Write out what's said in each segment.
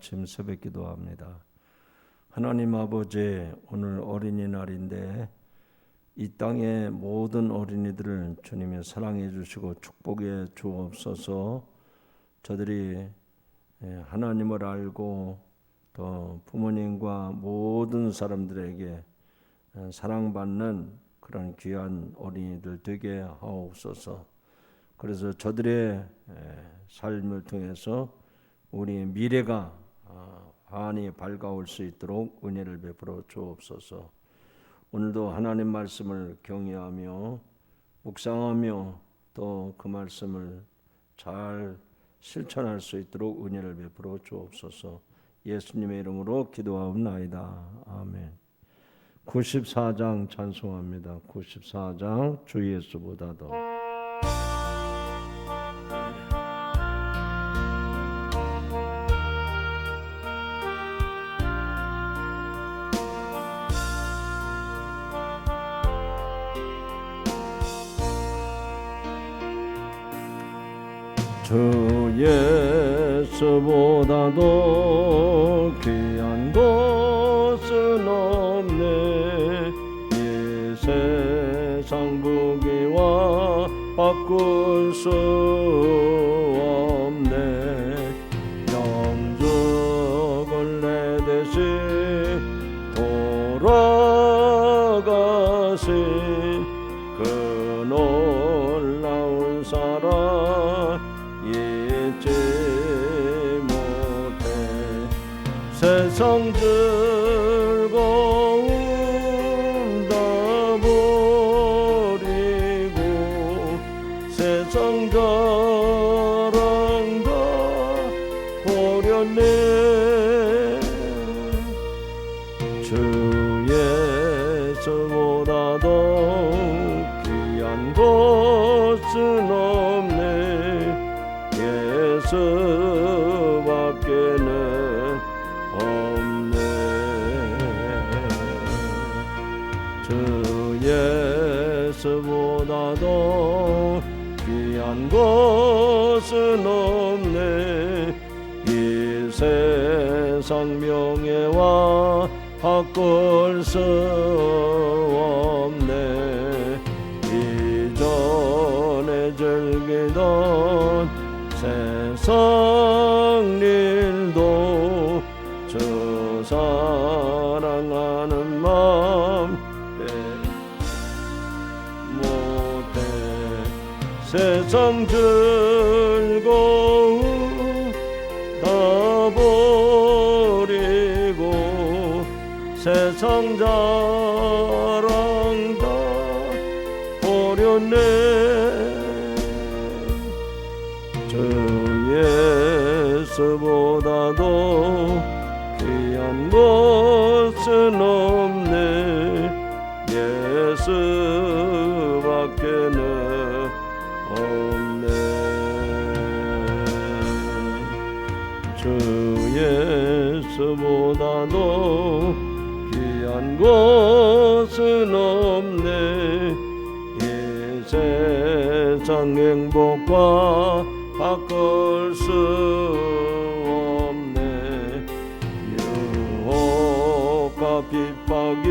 아침 새벽 기도합니다. 하나님 아버지 오늘 어린이날인데 이 땅의 모든 어린이들을 주님이 사랑해 주시고 축복해 주옵소서 저들이 예, 하나님을 알고 또 부모님과 모든 사람들에게 어, 사랑받는 그런 귀한 어린이들 되게 하옵소서. 그래서 저들의 삶을 통해서 우리의 미래가 어, 환히 밝아올 수 있도록 은혜를 베풀어 주옵소서. 오늘도 하나님 말씀을 경외하며 묵상하며 또 그 말씀을 잘 실천할 수 있도록 은혜를 베풀어 주옵소서. 예수님의 이름으로 기도하옵나이다. 아멘. 94장 찬송합니다. 94장 주 예수보다도 예수보다도 귀한 것은 없네. 이 세상 명예와 바꿀 수 없네. 이전에 즐기던 세상 일 세상 즐거움 다 버리고 세상 자랑 다 버렸네. 주 예수보다도 귀한 것은 없네. 예수 보다도 귀한 것은 없네. 이 세상 행복과 바꿀 수 없네. 유혹과 핍박이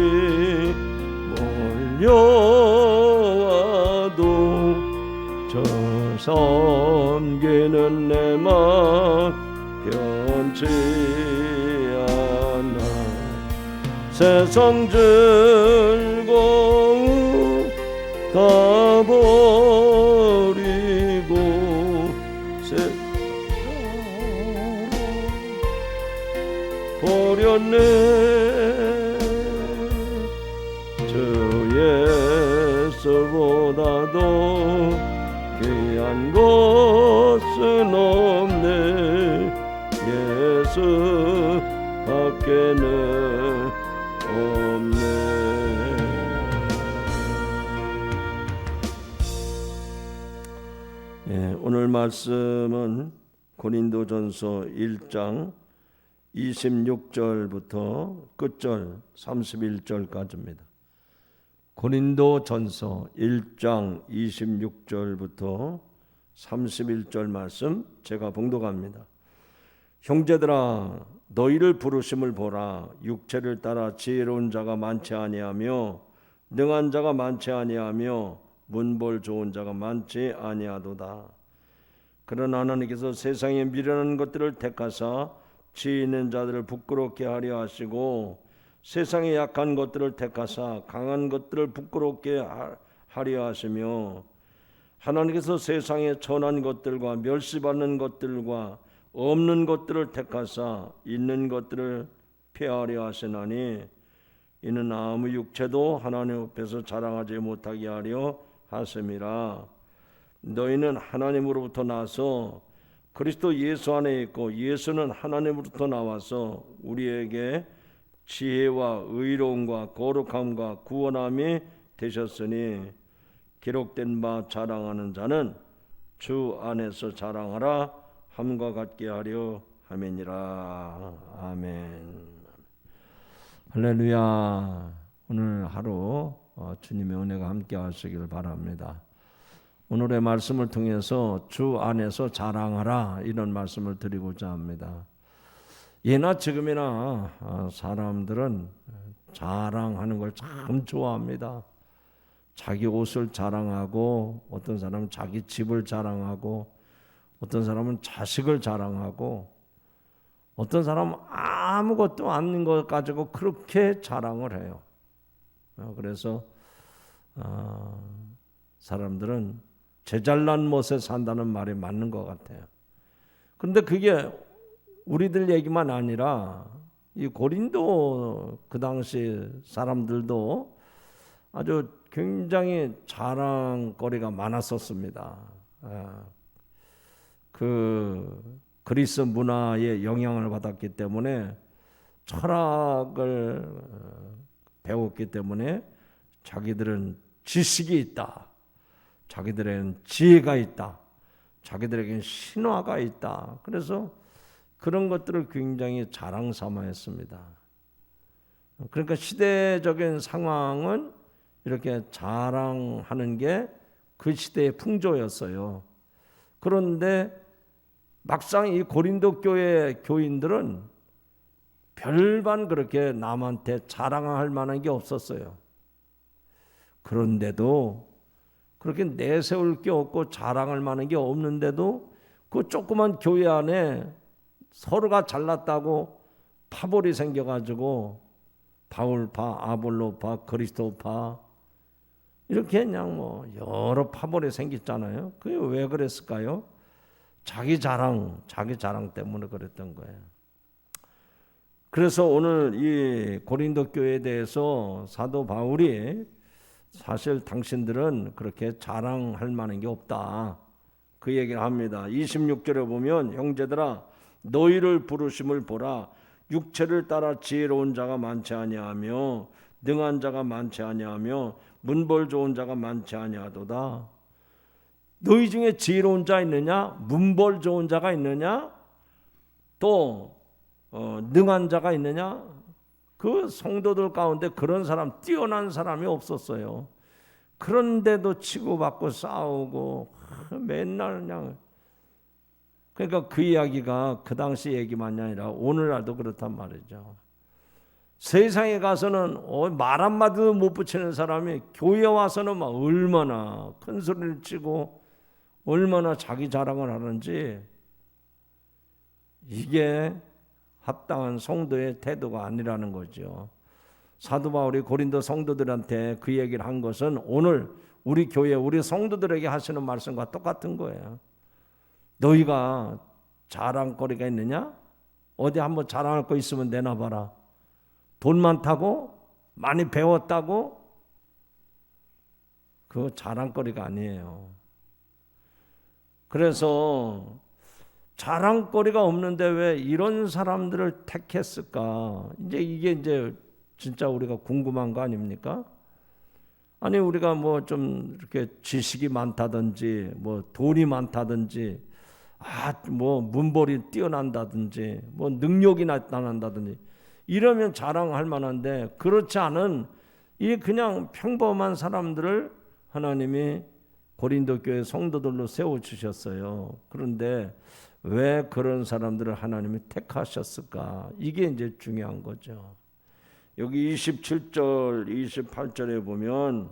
몰려와도 저 섬기는 내맘 변치 세상 즐거움 다 버리고 세상 버렸네 주 예수보다도 귀한 것은 없네 예수 밖에는 말씀은 고린도전서 1장 26절부터 끝절 31절까지입니다. 고린도전서 1장 26절부터 31절 말씀 제가 봉독합니다. 형제들아 너희를 부르심을 보라 육체를 따라 지혜로운 자가 많지 아니하며 능한 자가 많지 아니하며 문벌 좋은 자가 많지 아니하도다 그러나 하나님께서 세상에 미련한 것들을 택하사 지혜 있는 자들을 부끄럽게 하려 하시고 세상에 약한 것들을 택하사 강한 것들을 부끄럽게 하- 하려 하시며 하나님께서 세상에 천한 것들과 멸시받는 것들과 없는 것들을 택하사 있는 것들을 폐하려 하시나니 이는 아무 육체도 하나님 앞에서 자랑하지 못하게 하려 하심이라 너희는 하나님으로부터 나서 그리스도 예수 안에 있고 예수는 하나님으로부터 나와서 우리에게 지혜와 의로움과 거룩함과 구원함이 되셨으니 기록된 바 자랑하는 자는 주 안에서 자랑하라 함과 같게 하려 함이니라 아멘. 할렐루야. 오늘 하루 어, 주님의 은혜가 함께 하시길 바랍니다. 오늘의 말씀을 통해서 주 안에서 자랑하라 이런 말씀을 드리고자 합니다. 예나 지금이나 어, 사람들은 자랑하는 걸 참 좋아합니다. 자기 옷을 자랑하고 어떤 사람은 자기 집을 자랑하고 어떤 사람은 자식을 자랑하고 어떤 사람은 아무것도 아닌 것 가지고 그렇게 자랑을 해요. 어, 그래서 어, 사람들은 제잘난 못에 산다는 말이 맞는 것 같아요. 근데 그게 우리들 얘기만 아니라 이 고린도 그 당시 사람들도 아주 굉장히 자랑거리가 많았었습니다. 아, 그 그리스 문화의 영향을 받았기 때문에 철학을 어, 배웠기 때문에 자기들은 지식이 있다. 자기들에는 지혜가 있다. 자기들에게는 신화가 있다. 그래서 그런 것들을 굉장히 자랑 삼아 했습니다. 그러니까 시대적인 상황은 이렇게 자랑하는 게 그 시대의 풍조였어요. 그런데 막상 이 고린도 교회 교인들은 별반 그렇게 남한테 자랑할 만한 게 없었어요. 그런데도 그렇게 내세울 게 없고 자랑할 만한 게 없는데도 그 조그만 교회 안에 서로가 잘났다고 파벌이 생겨가지고 바울파, 아볼로파, 그리스도파 이렇게 그냥 뭐 여러 파벌이 생겼잖아요. 그게 왜 그랬을까요? 자기 자랑, 자기 자랑 때문에 그랬던 거예요. 그래서 오늘 이 고린도 교회에 대해서 사도 바울이 사실 당신들은 그렇게 자랑할 만한 게 없다. 그 얘기를 합니다. 26절에 보면 형제들아 너희를 부르심을 보라 육체를 따라 지혜로운 자가 많지 아니하며 능한 자가 많지 아니하며 문벌 좋은 자가 많지 아니하도다. 너희 중에 지혜로운 자 있느냐? 문벌 좋은 자가 있느냐? 또 어, 능한 자가 있느냐? 그 성도들 가운데 그런 사람 뛰어난 사람이 없었어요. 그런데도 치고받고 싸우고 맨날 그냥 그러니까 그 이야기가 그 당시 얘기만이 아니라 오늘날도 그렇단 말이죠. 세상에 가서는 어, 말 한마디도 못 붙이는 사람이 교회 와서는 막 얼마나 큰 소리를 치고 얼마나 자기 자랑을 하는지 이게 합당한 성도의 태도가 아니라는 거죠. 사도 바울이 고린도 성도들한테 그 얘기를 한 것은 오늘 우리 교회 우리 성도들에게 하시는 말씀과 똑같은 거예요. 너희가 자랑거리가 있느냐? 어디 한번 자랑할 거 있으면 내놔 봐라. 돈 많다고? 많이 배웠다고? 그거 자랑거리가 아니에요. 그래서 자랑거리가 없는데 왜 이런 사람들을 택했을까? 이제 이게 이제 진짜 우리가 궁금한 거 아닙니까? 아니 우리가 뭐 좀 이렇게 지식이 많다든지 뭐 돈이 많다든지 아 뭐 문벌이 뛰어난다든지 뭐 능력이 나타난다든지 이러면 자랑할 만한데 그렇지 않은 이 그냥 평범한 사람들을 하나님이 고린도 교회 성도들로 세워 주셨어요. 그런데 왜 그런 사람들을 하나님이 택하셨을까? 이게 이제 중요한 거죠. 여기 27절, 28절에 보면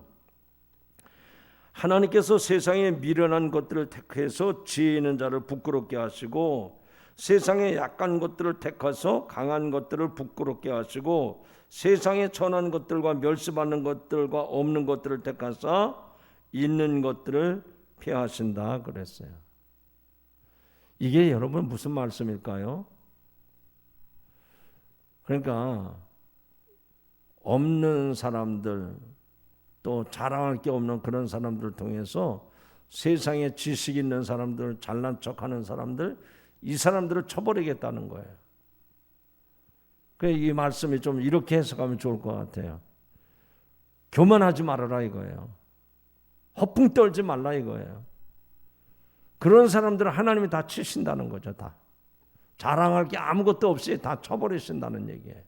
하나님께서 세상에 미련한 것들을 택해서 지혜 있는 자를 부끄럽게 하시고 세상에 약한 것들을 택해서 강한 것들을 부끄럽게 하시고 세상에 천한 것들과 멸시받는 것들과 없는 것들을 택하사 있는 것들을 피하신다 그랬어요. 이게 여러분 무슨 말씀일까요? 그러니까 없는 사람들 또 자랑할 게 없는 그런 사람들을 통해서 세상에 지식 있는 사람들, 잘난 척하는 사람들, 이 사람들을 쳐버리겠다는 거예요. 그이 말씀이 좀 이렇게 해석하면 좋을 것 같아요. 교만하지 말아라 이거예요. 허풍 떨지 말라 이거예요. 그런 사람들은 하나님이 다 치신다는 거죠, 다. 자랑할 게 아무것도 없이 다 쳐버리신다는 얘기예요.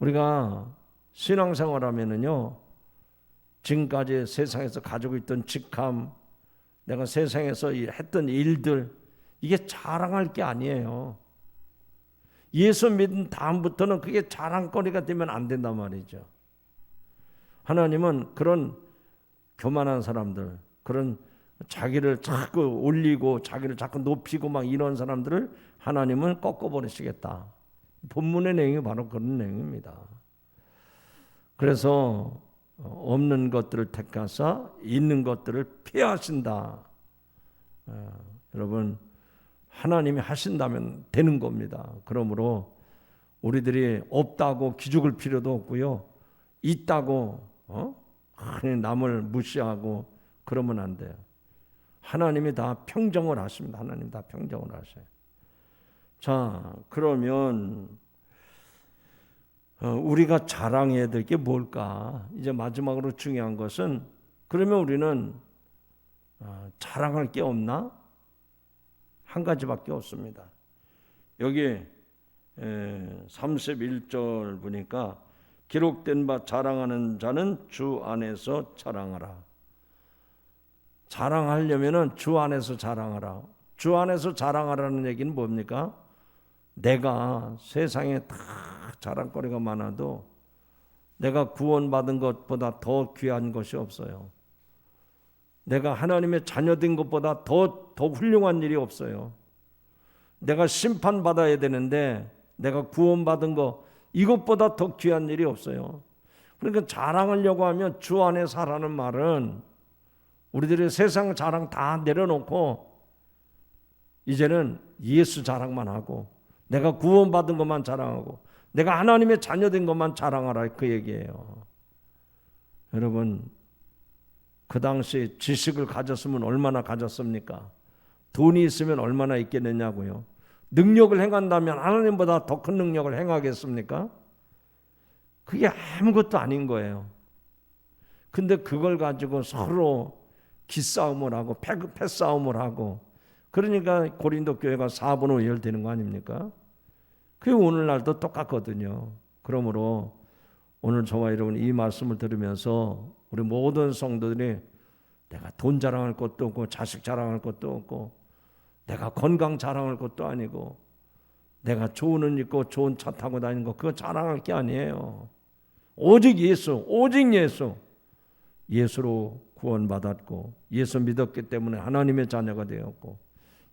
우리가 신앙생활 하면은요, 지금까지 세상에서 가지고 있던 직함, 내가 세상에서 했던 일들, 이게 자랑할 게 아니에요. 예수 믿은 다음부터는 그게 자랑거리가 되면 안 된단 말이죠. 하나님은 그런 교만한 사람들, 그런 자기를 자꾸 올리고 자기를 자꾸 높이고 막 이런 사람들을 하나님은 꺾어버리시겠다. 본문의 내용이 바로 그런 내용입니다. 그래서 없는 것들을 택하사 있는 것들을 피하신다. 어, 여러분 하나님이 하신다면 되는 겁니다. 그러므로 우리들이 없다고 기죽을 필요도 없고요. 있다고 어? 남을 무시하고 그러면 안 돼요. 하나님이 다 평정을 하십니다. 하나님 다 평정을 하셔요. 자, 그러면 어, 우리가 자랑해야 될 게 뭘까? 이제 마지막으로 중요한 것은 그러면 우리는 어, 자랑할 게 없나? 한 가지밖에 없습니다. 여기 31절 보니까 기록된 바 자랑하는 자는 주 안에서 자랑하라. 자랑하려면은 주 안에서 자랑하라. 주 안에서 자랑하라는 얘기는 뭡니까? 내가 세상에 다 자랑거리가 많아도 내가 구원받은 것보다 더 귀한 것이 없어요. 내가 하나님의 자녀된 것보다 더, 더 훌륭한 일이 없어요. 내가 심판받아야 되는데 내가 구원받은 거 이것보다 더 귀한 일이 없어요. 그러니까 자랑하려고 하면 주 안에 살라는 말은 우리들의 세상 자랑 다 내려놓고 이제는 예수 자랑만 하고 내가 구원받은 것만 자랑하고 내가 하나님의 자녀된 것만 자랑하라 그 얘기예요. 여러분 그 당시 지식을 가졌으면 얼마나 가졌습니까? 돈이 있으면 얼마나 있겠느냐고요. 능력을 행한다면 하나님보다 더 큰 능력을 행하겠습니까? 그게 아무것도 아닌 거예요. 근데 그걸 가지고 서로 기싸움을 하고 패싸움을 하고 그러니까 고린도 교회가 4분 오열되는 거 아닙니까? 그게 오늘날도 똑같거든요. 그러므로 오늘 저와 여러분 이 말씀을 들으면서 우리 모든 성도들이 내가 돈 자랑할 것도 없고 자식 자랑할 것도 없고 내가 건강 자랑할 것도 아니고 내가 좋은 옷 입고 좋은 차 타고 다니는 거 그거 자랑할 게 아니에요. 오직 예수, 오직 예수. 예수로 구원받았고 예수 믿었기 때문에 하나님의 자녀가 되었고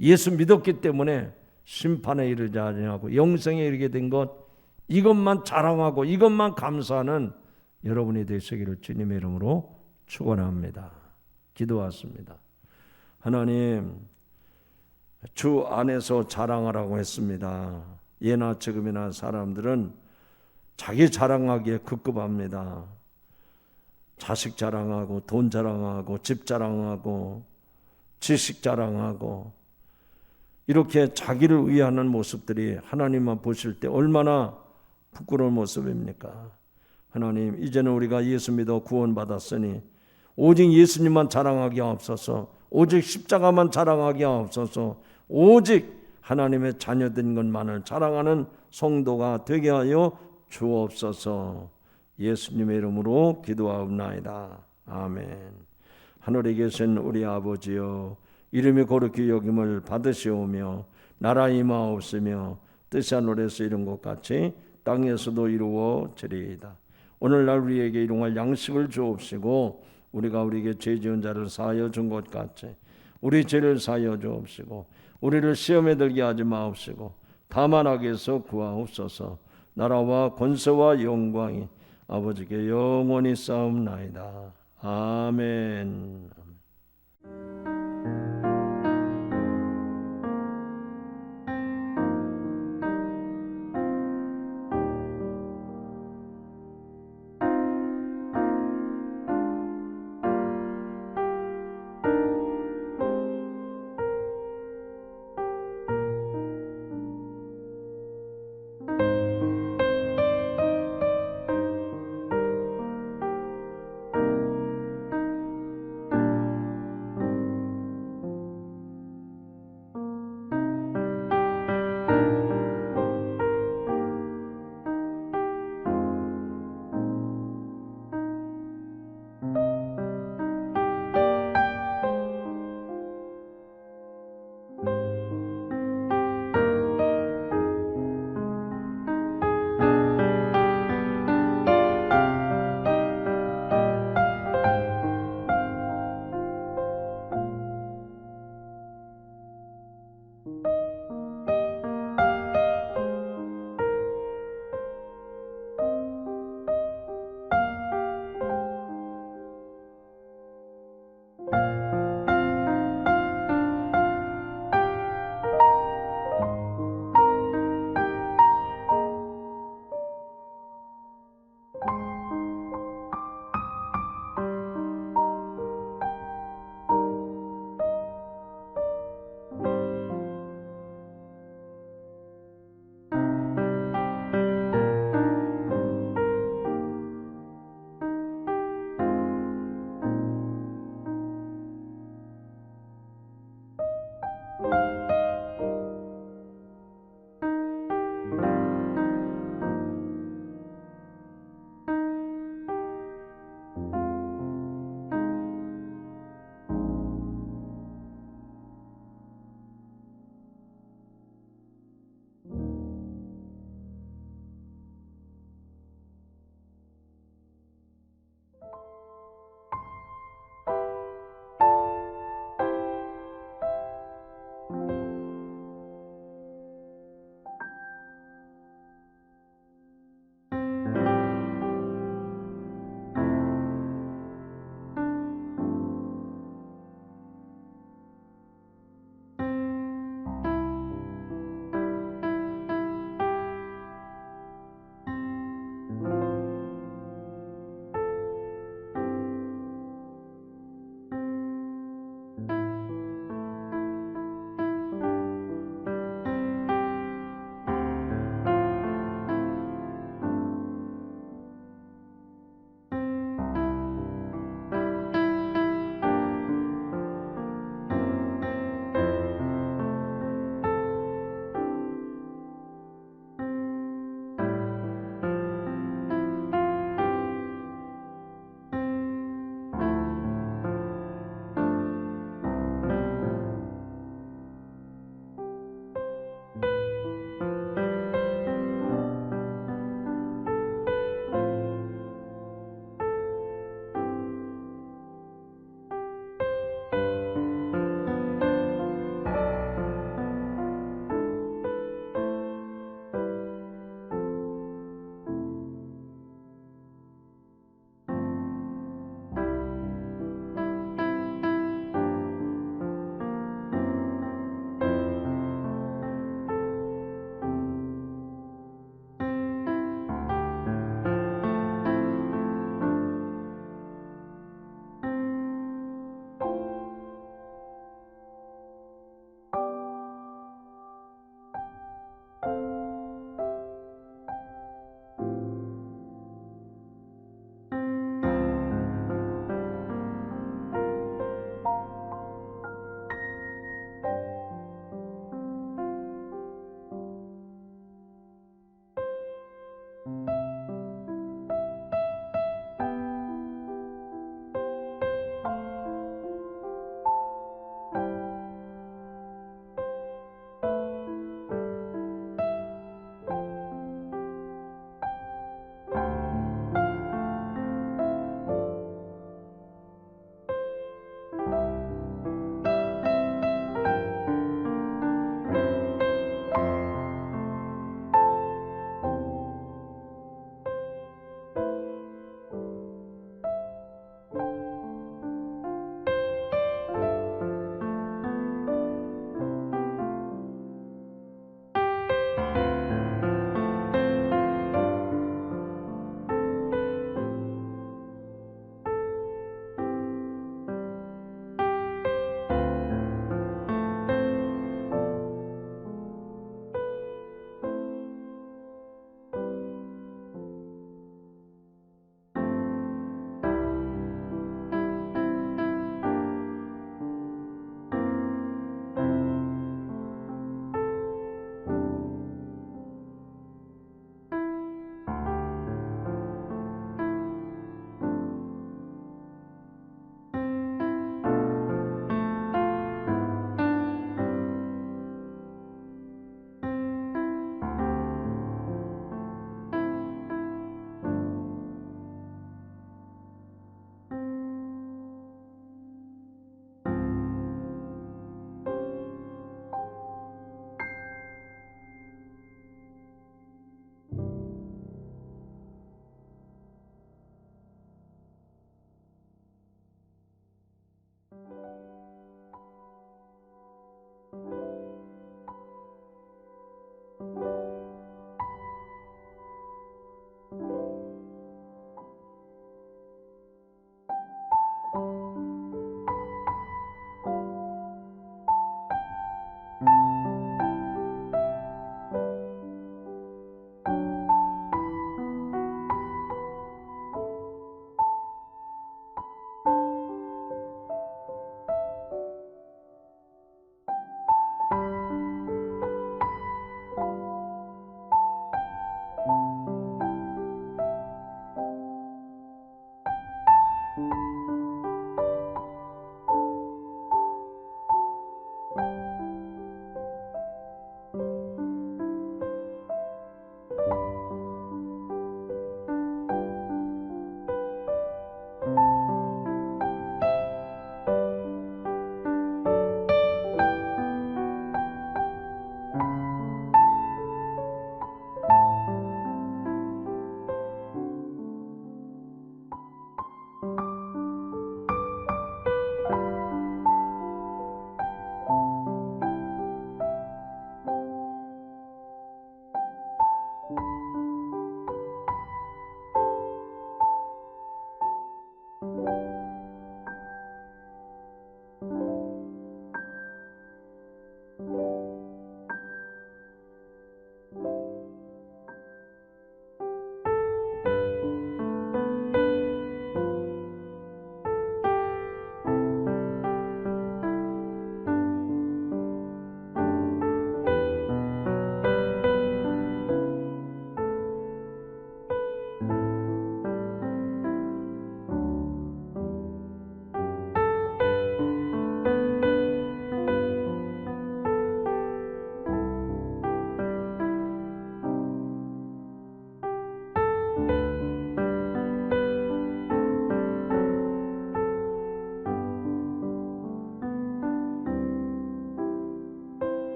예수 믿었기 때문에 심판에 이르지 아니하고 영생에 이르게 된 것 이것만 자랑하고 이것만 감사하는 여러분이 되시기를 주님의 이름으로 축원합니다. 기도하십니다. 하나님 주 안에서 자랑하라고 했습니다. 예나 지금이나 사람들은 자기 자랑하기에 급급합니다. 자식 자랑하고 돈 자랑하고 집 자랑하고 지식 자랑하고 이렇게 자기를 위하는 모습들이 하나님만 보실 때 얼마나 부끄러운 모습입니까? 하나님, 이제는 우리가 예수 믿어 구원받았으니 오직 예수님만 자랑하게 하옵소서. 오직 십자가만 자랑하게 하옵소서. 오직 하나님의 자녀된 것만을 자랑하는 성도가 되게 하여 주옵소서. 예수님의 이름으로 기도하옵나이다. 아멘. 하늘에 계신 우리 아버지여 이름이 거룩히 여김을 받으시오며 나라 임하옵으며 뜻이 하늘에서 이룬 것 같이 땅에서도 이루어지리이다. 오늘날 우리에게 일용할 양식을 주옵시고 우리가 우리에게 죄 지은 자를 사하여 준 것 같이 우리 죄를 사하여 주옵시고 우리를 시험에 들게 하지 마옵시고 다만 악에서 구하옵소서 나라와 권세와 영광이 아버지께 영원히 싸움나이다. 아멘.